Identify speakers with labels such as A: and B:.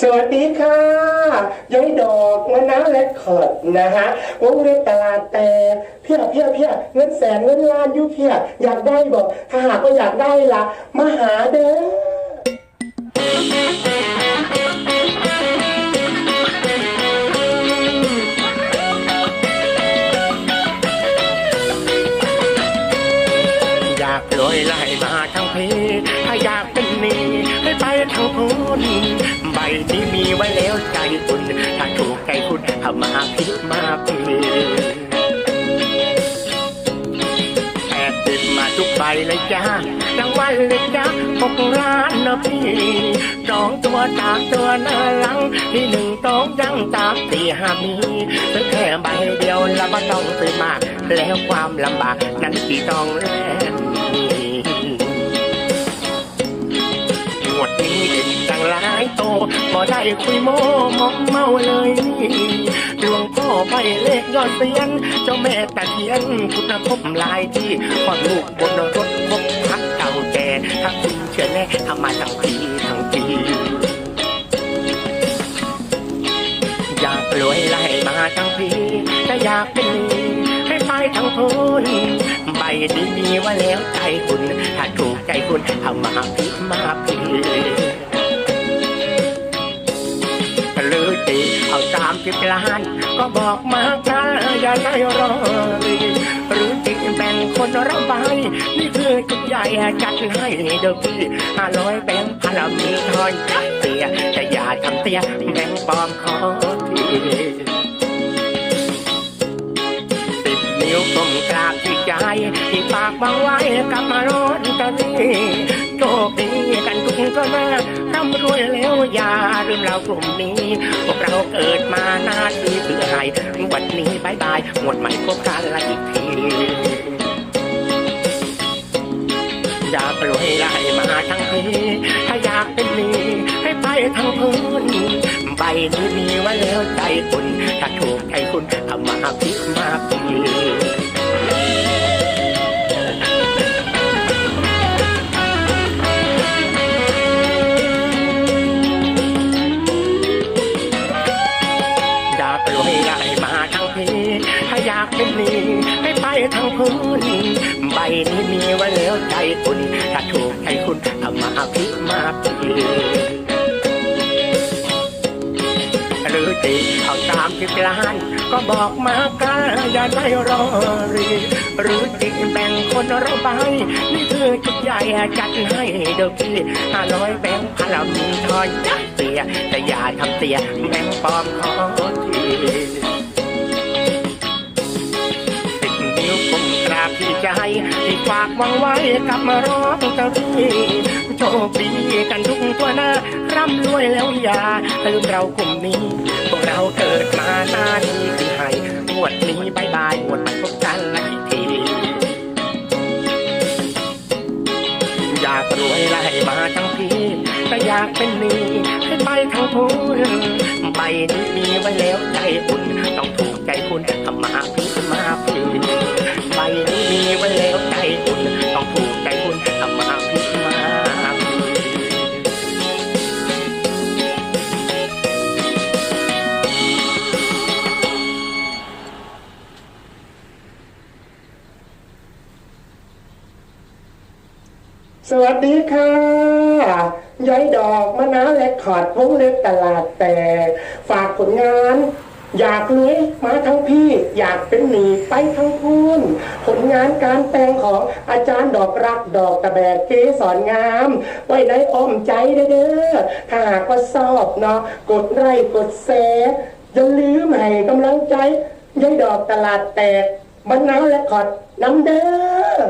A: สวัสดีค่ะย้อยดอกมะนาวและขอดนะฮะวงเล็บตลาดแต่เพียเพียเพียเงินแสนเงินล้านยุเพียอยากได้บอกถ้าหากว่าอยากได้ละมาหาเด้อ
B: อยากรวยไล่มาทั้งเพถ้าอยากเป็นนี้ให้ไปทางพุน ที่มีไว้แล้วใจคุณถ้าถูกใจคุณเอามาพิกมาพีแปดสิบมาทุกใบเลยจ้ารางวัลเลยจ้าหกล้านนะพี่สองตัวตามตัวหน้าหลัง ที่หนึ่งต้องยังตามสี่ห้ามีซื้อแค่ใบเดียวแล้วไม่ต้องซื้อมาก แล้วความลำบากนั้นที่ต้องแลก หลายโตพอได้คุยโมมอมเมาเลยหลวงพ่อไปเลขยอดเสียนเจ้าแม่ตะเคียนพุทธภพหลายที่พอลูกบนรถพบพักเก่าแก่ถ้าคุณเชื่อแน่ทำมาทั้งทีทั้งทีอยากรวยไล่มาทั้งพีจะอยากเป็นมีให้ไปทั้งพูนใบดีมีว่าแล้วใจคุณ ถ้าถูกใจคุณเอามาพิมาพีาสามสิบล้าน ก็บอกมากันอย่าได้รอรีหรือติแบ่งคนระบายนี่คือจุดใหญ่จัดให้เด้อพี่ห้าร้อยแบงค์พันมีทอนจัดเสียแต่อย่าทำเสียแบงค์ปลอมขอทีสิบนิ้วก้มกราบที่ใจที่ปากวางไว้กับมาร้อนตะลีโชคดีกันทุกคนนะร่ำ รวยแล้วอย่าลืมเรากลุ่มนี้ พวกเราเกิดมาหน้าที่เพื่ออะไรวันนี้บายบายหมดใหม่พบกันละอีกทีอยากรวยไล่มาทั้งทีถ้าอยากเป็นนี้ให้ไปทางพื้นใบนี้มีไว้แล้วใจคุณถ้าถูกใจคุณเอามาพิกมาพี กรวยไล่มาทั้งทีถ้าอยากเป็นนี้ให้ไปทางพื้นใบนี้มีไว้แล้วใจคุณถ้าถูกใจคุณเอามาพิมาพีหรือตีเอาสามสิบล้าน ก็บอกมากันอย่าได้รอรีหรือติแบ่งคนระบายนี่คือจุดใหญ่จัดให้เด้อพี่ห้าร้อยแบงค์พันละมีทอนจัดเสียแต่อย่าทำเสียแบงค์ปลอมขอที สิบนิ้วก้มกราบที่ใจที่ฝากวังไว้กับมาร้องตะรีโชคดีกันทุกตัวหน้าร่ำรวยแล้วอย่าลืมเรากลุ่มนี้พวกเราเกิดมาหน้านี้คือให้หวดนี้บายบายหวดไปพบกันละากรวยไล่มาทั้งพีก็อยากเป็นนีให้ไปทั้งพูนไปนี้มีไว้แล้วใจคุณต้อง
A: สวัสดีค่ะ ย้อยดอกมะนาวและขอดวงเล็บตลาดแต่ ฝากผลงาน อยากรวยมาทั้งพี่ อยากเป็นหนีไปทั้งพูนผลงานการแต่งของอาจารย์ดอกรักดอกตะแบกเกสรงาม ไว้ในอ้อมใจเด้อถ้าหากว่าชอบเนาะกดไลค์กดแชร์อย่าลืมให้กำลังใจย้อยดอกตลาดแตกมะนาวและขอดน้ำเด้อ